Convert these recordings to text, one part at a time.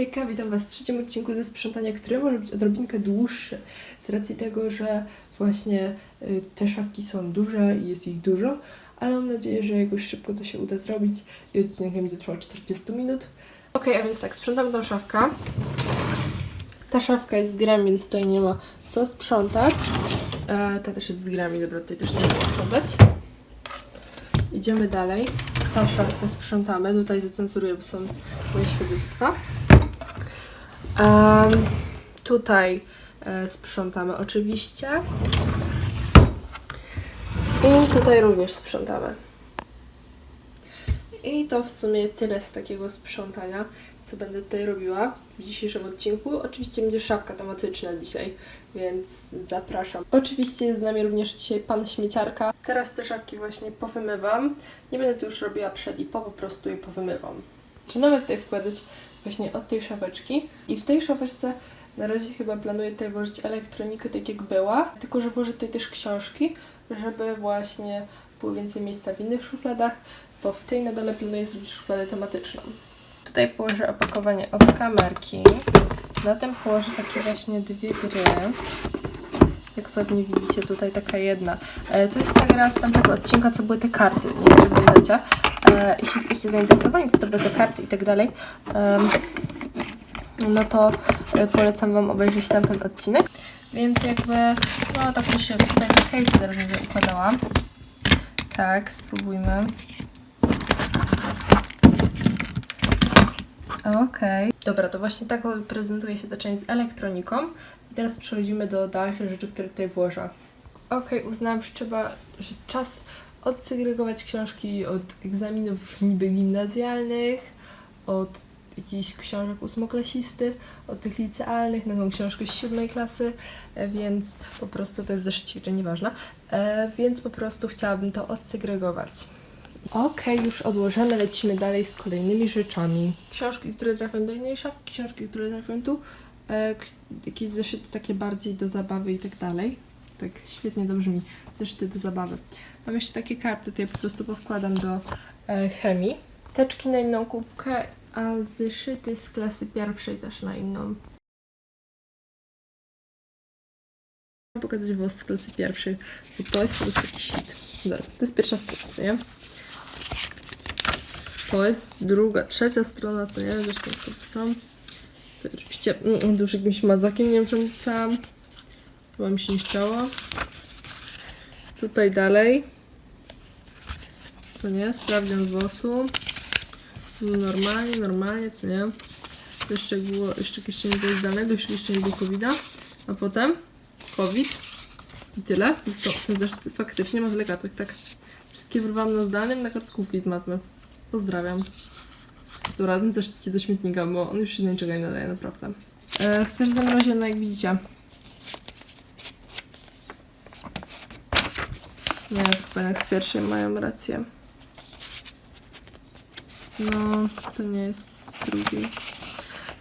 Hejka, witam Was w trzecim odcinku ze sprzątania, które może być odrobinkę dłuższe z racji tego, że właśnie y, te szafki są duże i jest ich dużo, ale mam nadzieję, że jakoś szybko to się uda zrobić i odcinek nie będzie trwał 40 minut. Okej, a więc tak, sprzątam tą szafkę. Ta szafka jest z grami, więc tutaj nie ma co sprzątać. E, ta też jest z grami, dobra, tutaj też nie ma co sprzątać. Idziemy dalej. Tą szafkę sprzątamy. Tutaj zacenzuruję, bo są moje świadectwa. Em, tutaj e, sprzątamy oczywiście. I tutaj również sprzątamy. I to w sumie tyle z takiego sprzątania, co będę tutaj robiła w dzisiejszym odcinku. Oczywiście będzie szafka tematyczna dzisiaj, więc zapraszam. Oczywiście jest z nami również dzisiaj pan śmieciarka. Teraz te szafki właśnie powymywam. Nie będę tu już robiła przed i po, po prostu je powymywam. Zaczynamy tutaj wkładać właśnie od tej szafeczki i w tej szafeczce na razie chyba planuję tutaj włożyć elektronikę tak jak była, tylko że włożę tutaj też książki, żeby właśnie było więcej miejsca w innych szufladach, bo w tej na dole planuję zrobić szufladę tematyczną. Tutaj położę opakowanie od kamerki, zatem położę takie właśnie dwie gry. Jak pewnie widzicie, tutaj taka jedna. E, To jest ta gra z tamtego odcinka, co były te karty, nie wiem, pamiętacie. E, Jeśli jesteście zainteresowani, co to za karty i tak dalej, no to e, polecam Wam obejrzeć tamten odcinek. Więc jakby, no tak mi się tutaj na case teraz będę układała. Tak, spróbujmy. Okej. Dobra, to właśnie tak prezentuje się ta część z elektroniką. I teraz przechodzimy do dalszych rzeczy, które tutaj włożę. Okej, uznałam, że trzeba, że czas odsegregować książki od egzaminów niby gimnazjalnych, od jakichś książek ósmoklasisty, od tych licealnych, na tą książkę z siódmej klasy, e, więc po prostu to jest zeszyt ćwiczeń, nieważne, e, więc po prostu chciałabym to odsegregować. Okej, już odłożone, lecimy dalej z kolejnymi rzeczami. Książki, które trafią do innej szafki, książki, które trafią tu, e, jakieś zeszyty takie bardziej do zabawy i tak dalej. Tak świetnie to brzmi, zeszyty do zabawy. Mam jeszcze takie karty, to ja po prostu powkładam do e, chemii. Teczki na inną kubkę, a zeszyty z klasy pierwszej też na inną. Pokazać włos z klasy pierwszej, bo to jest po prostu taki shit. Dobra, to jest pierwsza strona, co nie? To jest druga, trzecia strona, co nie? Zresztą są. To oczywiście mm, już jakimś mazakiem, nie wiem czemu pisałam. Chyba mi się nie chciało. Tutaj dalej. Co nie? Sprawdzian z WOS-u. No Normalnie, normalnie, co nie? Jeszcze było, jeszcze jeszcze nie było zdalnego, jeszcze nie było covid A potem COVID. I tyle. To, ten zeszyt faktycznie ma tyle kartek, tak. Wszystkie wyrwałam na zdalnym na kartkówki z matmy. Pozdrawiam. Dobra, ten zeszyt do śmietnika, bo on już się niczego nie nadaje, naprawdę. E, w każdym razie, no jak widzicie, Nie, z pierwszej mają rację. No, to nie jest z drugiej.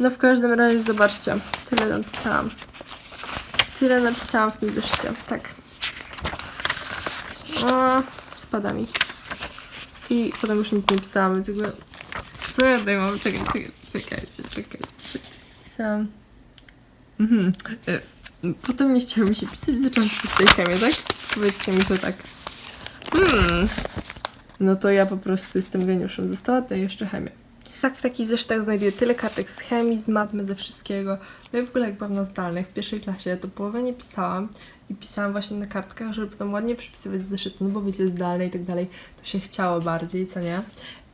No w każdym razie zobaczcie, tyle napisałam. Tyle napisałam w tym zeszycie, tak. O, spada mi. I potem już nic nie pisałam, więc jakby... Co ja tutaj mam? Czekaj, czekaj, czekajcie, czekajcie. Pisałam... Mhm. E, Potem nie chciało mi się pisać, zaczęłam pisać tej chemię, tak? Powiedzcie mi, że tak. Hmm. No to ja po prostu jestem geniuszem. Została tutaj jeszcze chemia. Tak, w takich zeszytach znajduję tyle kartek z chemii, z matmy, ze wszystkiego. No i w ogóle jak byłam na zdalnych w pierwszej klasie, to połowę nie pisałam i pisałam właśnie na kartkach, żeby potem ładnie przepisywać zeszyty, no bo wiecie, zdalne i tak dalej, to się chciało bardziej, co nie?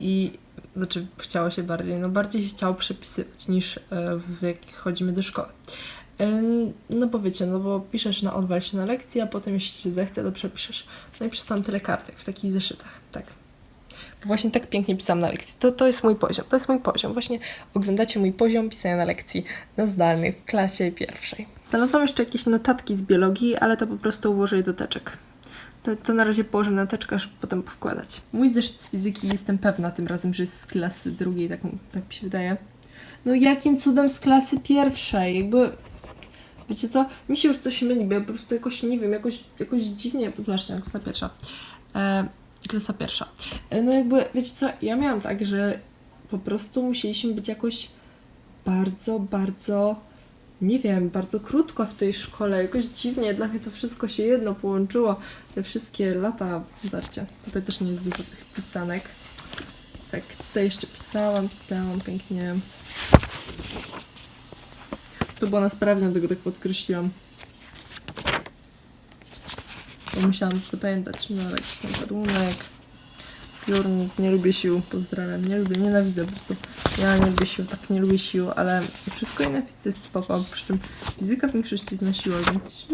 I znaczy chciało się bardziej, no bardziej się chciało przepisywać niż e, w jak chodzimy do szkoły. Ym, No bo wiecie, no bo piszesz na odwal się na lekcji, a potem jeśli ci zechce, to przepiszesz. No i przestałam tyle kartek w takich zeszytach, tak. Bo właśnie tak pięknie pisałam na lekcji. To, to jest mój poziom, to jest mój poziom. Właśnie oglądacie mój poziom pisania na lekcji na zdalnej w klasie pierwszej. Znalazłam jeszcze jakieś notatki z biologii, ale to po prostu ułożę je do teczek. To, to na razie położę na teczkę, żeby potem powkładać. Mój zeszyt z fizyki jestem pewna tym razem, że jest z klasy drugiej, tak, tak mi się wydaje. No jakim cudem z klasy pierwszej? Jakby Wiecie co? Mi się już coś myli, bo ja po prostu jakoś, nie wiem, jakoś, jakoś dziwnie, zwłaszcza klasa pierwsza. E, klasa pierwsza. E, no jakby, wiecie co, ja miałam tak, że po prostu musieliśmy być jakoś bardzo, bardzo, nie wiem, bardzo krótko w tej szkole. Jakoś dziwnie dla mnie to wszystko się jedno połączyło. Te wszystkie lata, zobaczcie, tutaj też nie jest dużo tych pisanek. Tak, tutaj jeszcze pisałam, pisałam pięknie. To było na sprawnie, dlatego tak podkreśliłam. Bo musiałam to pamiętać. No, jakiś tam ładunek. Piórnik, nie lubię sił, pozdrawiam. Nie lubię, nienawidzę po prostu. Ja nie lubię sił, tak nie lubię sił, ale wszystko inne fizyce jest spoko. Przy czym fizyka w większości znosiła, więc...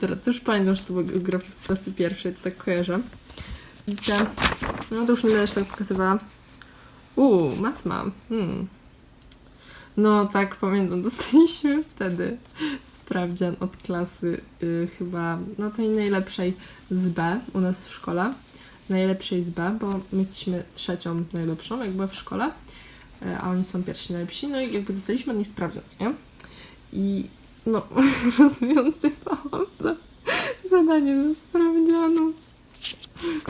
Teraz to już pamiętam, że to była geografia z klasy pierwszej, to tak kojarzę. Widzicie? No to już nie będę się tak pokazywała. Uuu, matma. Hmm. No tak, pamiętam, dostaliśmy wtedy sprawdzian od klasy y, chyba, no tej najlepszej z B u nas w szkole. Najlepszej z B, bo my jesteśmy trzecią najlepszą jakby w szkole, y, a oni są pierwsi najlepsi. No i jakby dostaliśmy od nich sprawdzian, nie? I no, rozwiązywałam za, zadanie ze sprawdzianu.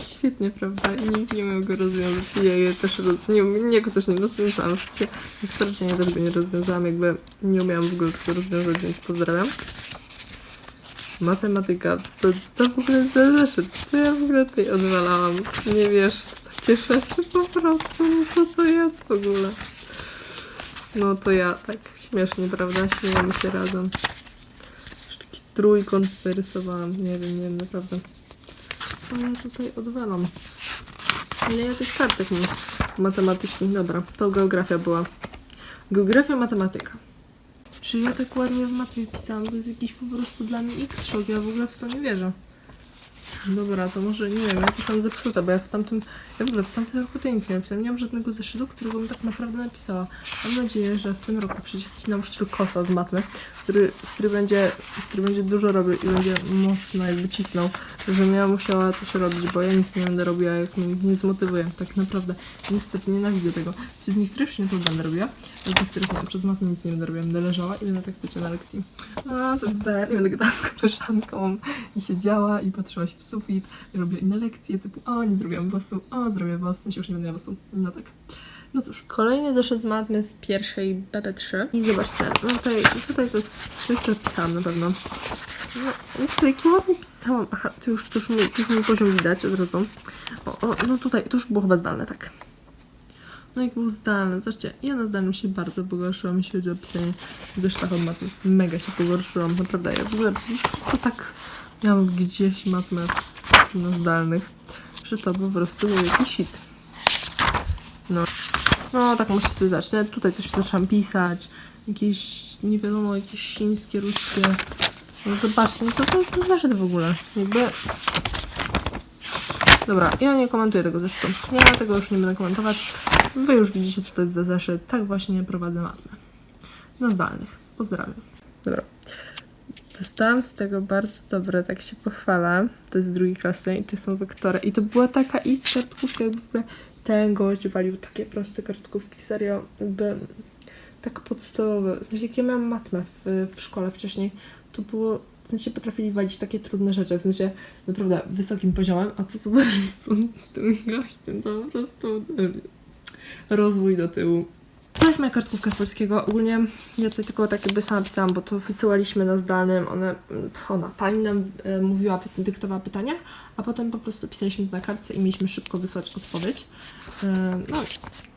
Świetnie, prawda? Nikt nie miał go rozwiązać. Ja je też roz... nie, nie, go też nie rozwiązałam. W sensie, na sprawdzianie też go nie rozwiązałam. Jakby nie umiałam w ogóle tego rozwiązać, więc pozdrawiam. Matematyka. To, to w ogóle zeszyt. Co ja w ogóle tutaj odwalałam? Nie wiesz, takie rzeczy po prostu. No co to jest w ogóle? No to ja, tak śmiesznie, prawda? Śmiejemy się razem. Jeszcze taki trójkąt tutaj rysowałam. Nie wiem, nie wiem, naprawdę. Ja tutaj odwalam? Nie, ja tych kartek nie matematycznych. Dobra, to geografia była. Geografia, matematyka. Czy ja tak ładnie w matmie pisałam? To jest jakiś po prostu dla mnie x-szok. Ja w ogóle w to nie wierzę. Dobra, to może nie wiem, ja coś mam zepsute, bo ja w tamtym, ja w ogóle w tamtym roku to nic nie napisałam. Nie mam żadnego zeszytu, którego bym tak naprawdę napisała. Mam nadzieję, że w tym roku przyjdzie jakiś nauczyciel kosa z matmy, który, który, będzie, który będzie dużo robił i będzie mocno jakby cisnął, żebym ja musiała coś robić, bo ja nic nie będę robiła, jak mnie nie zmotywuję, tak naprawdę. Niestety nienawidzę tego. Z niektórych przedmiotów będę robiła, a z niektórych nie. Przez matmę nic nie będę robiła, będę leżała i będę tak bycie na lekcji. A, to i będę gadała z koleżanką i siedziała i patrzyła się w sufit i robiła inne lekcje, typu o, nie zrobiłam wosu, o, zrobię wos, w sensie już nie będę miała wosu. No tak. No cóż, kolejny zeszyt z matmy z pierwszej BB3. I zobaczcie, no tutaj, tutaj to wszystko pisałam na pewno. No, jest to jakie ładnie pisałam. Aha, to już, to już, mój, to już mój poziom widać od razu. O, o, no tutaj, to już było chyba zdalne, tak. No jak było zdalne, zobaczcie, ja na zdalnym się bardzo pogorszyłam, jeśli chodzi o pisanie zeszytach od matmy. Mega się pogorszyłam, naprawdę. Ja w ogóle to tak miałam gdzieś matmę na zdalnych, że to po prostu był jakiś hit. No. No, tak muszę sobie zacząć. Tutaj coś zaczęłam pisać. Jakieś, nie wiadomo, jakieś chińskie, ruskie. No zobaczcie, no co to ten zeszyt w ogóle? Jakby... Dobra, ja nie komentuję tego. Nie, ja tego już nie będę komentować. Wy już widzicie, co to jest za zeszyt. Tak właśnie prowadzę matmę. Na zdalnych. Pozdrawiam. Dobra. Dostałam z tego bardzo dobre, tak się pochwala. To jest z drugiej klasy i to są wektory. I to była taka kartkówka, jakby w ogóle ten gość walił takie proste kartkówki, serio, jakby tak podstawowe. W sensie, jak ja miałam matmę w, w szkole wcześniej, to było, w sensie potrafili walić takie trudne rzeczy, w sensie naprawdę wysokim poziomem, a co co było z, tym- z tym gościem, to po prostu e, rozwój do tyłu. To jest moja kartkówka z polskiego. Ogólnie ja tutaj tylko tak jakby sama pisałam, bo to wysyłaliśmy na zdalnym. One, ona, pani nam e, mówiła, dyktowała pytania, a potem po prostu pisaliśmy to na kartce i mieliśmy szybko wysłać odpowiedź. E, no,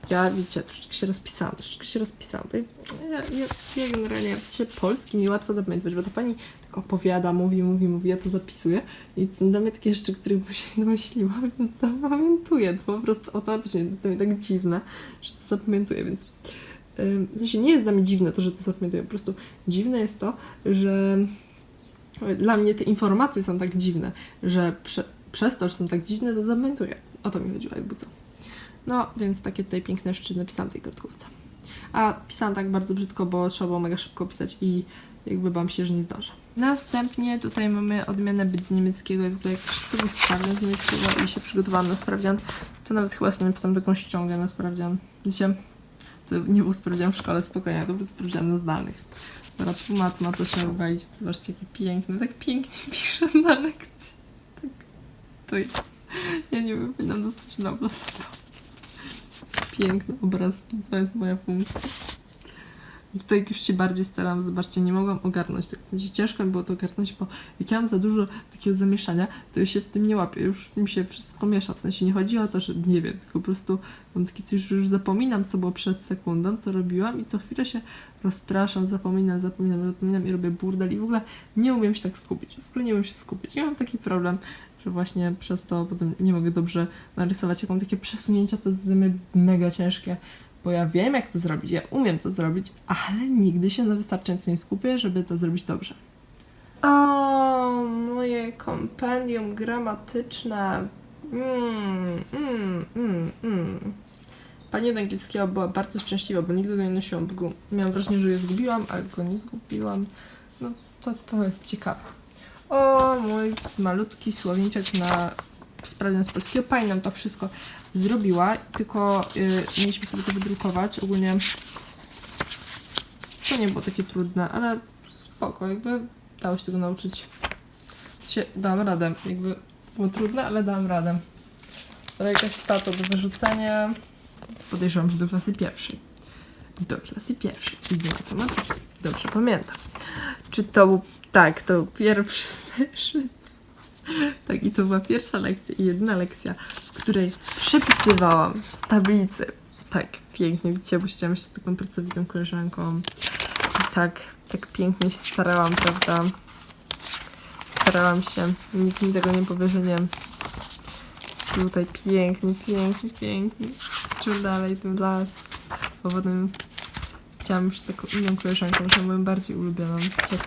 ja widzicie, troszeczkę się rozpisałam, troszeczkę się rozpisałam. Ja, ja, ja generalnie w sensie polski mi łatwo zapamiętać, bo ta pani tak opowiada, mówi, mówi, mówi, ja to zapisuję i dla mnie takie rzeczy, których bym się nie domyśliła, więc zapamiętuję. To po prostu automatycznie jest to mi tak dziwne, że to zapamiętuję, więc W sensie nie jest dla mnie dziwne to, że to zapamiętuję. Po prostu dziwne jest to, że dla mnie te informacje są tak dziwne, że prze, przez to, że są tak dziwne, to zapamiętuję. O to mi chodziło, jakby co. No, więc takie tutaj piękne rzeczy napisałam tej kartkówce. A pisałam tak bardzo brzydko, bo trzeba było mega szybko pisać i jakby bałam się, że nie zdążę. Następnie tutaj mamy odmianę być z niemieckiego i w ogóle jakiś to sprawdzian z niemieckiego i się przygotowałam na sprawdzian. To nawet chyba sobie napisałam taką ściągę na sprawdzian. Wiecie? To nie był sprawdzian w szkole, spokojnie, to był sprawdzian na zdalnych. Dobra, tu matma to trzeba walić. Zobaczcie, jakie piękne, tak pięknie pisze na lekcji. Tak, to jest. Ja nie dostać Nobla za to. Piękne obrazki, to jest moja funkcja. I Tutaj już się bardziej starałam, zobaczcie, nie mogłam ogarnąć tego. W sensie ciężko mi było to ogarnąć, bo jak ja mam za dużo takiego zamieszania, to ja się w tym nie łapię. Już mi się wszystko miesza. W sensie nie chodzi o to, że nie wiem, tylko po prostu mam takie coś, że już zapominam, co było przed sekundą, co robiłam i co chwilę się rozpraszam, zapominam, zapominam, zapominam i robię burdel i w ogóle nie umiem się tak skupić. W ogóle nie umiem się skupić. I mam taki problem, że właśnie przez to potem nie mogę dobrze narysować. Jak mam takie przesunięcia, to jest mega ciężkie bo ja wiem, jak to zrobić, ja umiem to zrobić, ale nigdy się na wystarczająco nie skupię, żeby to zrobić dobrze. O, moje kompendium gramatyczne. Mm, mm, mm, mm. Pani od angielskiego była bardzo szczęśliwa, bo nigdy go nie nosiłam, miałam wrażenie, że je zgubiłam, ale go nie zgubiłam. No to, to jest ciekawe. O, mój malutki słowniczek na sprawdzian z polskiego. Pani nam to wszystko zrobiła, tylko y, mieliśmy sobie to wydrukować. Ogólnie to nie było takie trudne, ale spoko, jakby dało się tego nauczyć. Się, dałam radę, jakby było trudne, ale dałam radę. To jakaś stato do wyrzucenia. Podejrzewam, że do klasy pierwszej. Do klasy pierwszej i matematyki. Dobrze pamiętam. Czy to był... Tak, to był pierwszy zeszyt. Tak, i to była pierwsza lekcja i jedyna lekcja, w której przepisywałam z tablicy. Tak, pięknie, widzicie, bo chciałam jeszcze z taką pracowitą koleżanką. I tak, tak pięknie się starałam, prawda? Starałam się, nikt mi tego nie powie, że nie. Tutaj pięknie, pięknie, pięknie. Czym dalej, tym las. Bo potem chciałam już taką inną koleżanką, że moją bardziej ulubioną. Wiecie,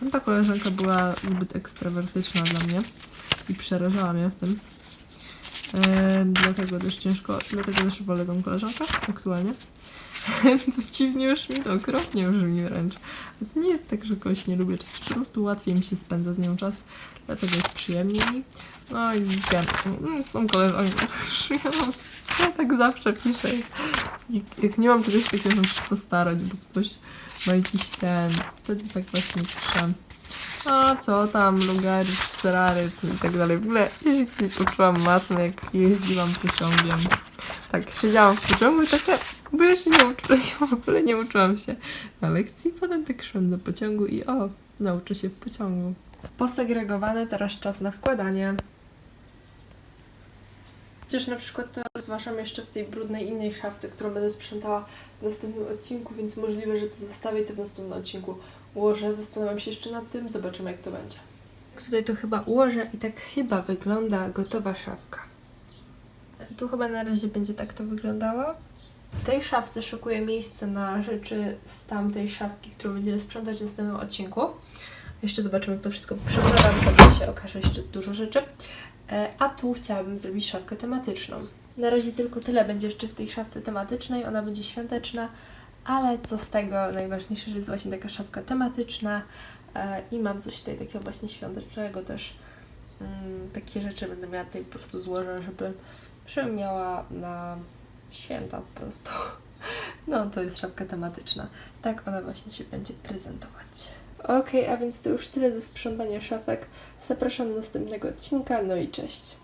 Tamta koleżanka była zbyt ekstrawertyczna dla mnie i przerażała mnie w tym. E, dlatego też ciężko, dlatego też wolę tą koleżankę aktualnie. to dziwnie już mi to okropnie już mi wręcz. To nie jest tak, że kogoś nie lubię, po prostu łatwiej mi się spędza z nią czas, dlatego jest przyjemniej. No i widzicie, z tą koleżanką ja, mam, ja tak zawsze piszę. Jak, jak nie mam czegoś takiego, to muszę się postarać, bo ktoś ma jakiś ten, wtedy tak właśnie piszę. A co tam, lugary, serary i tak dalej. W ogóle jeśli kiedyś uczyłam matmy, jak jeździłam pociągiem. Tak, siedziałam w pociągu i takie, bo ja się nie uczyłam, ja w ogóle nie uczyłam się na lekcji. Potem tak szłam do pociągu i o, nauczę się w pociągu. Posegregowane, teraz czas na wkładanie. Chociaż na przykład to rozważam jeszcze w tej brudnej innej szafce, którą będę sprzątała w następnym odcinku, więc możliwe, że to zostawię i to w następnym odcinku ułożę. Zastanawiam się jeszcze nad tym, zobaczymy jak to będzie. Tutaj to chyba ułożę i tak chyba wygląda gotowa szafka. Tu chyba na razie będzie tak to wyglądało. W tej szafce szukuję miejsce na rzeczy z tamtej szafki, którą będziemy sprzątać w następnym odcinku. Jeszcze zobaczymy, jak to wszystko przegląda, pewnie się okaże jeszcze dużo rzeczy. E, A tu chciałabym zrobić szafkę tematyczną. Na razie tylko tyle będzie jeszcze w tej szafce tematycznej, ona będzie świąteczna, ale co z tego, najważniejsze, że jest właśnie taka szafka tematyczna e, i mam coś tutaj takiego właśnie świątecznego też. Mm, takie rzeczy będę miała tutaj po prostu złożę, żeby, żebym miała na święta po prostu. No, to jest szafka tematyczna. Tak ona właśnie się będzie prezentować. Okej, a więc to już tyle ze sprzątania szafek. Zapraszam do następnego odcinka, no i cześć.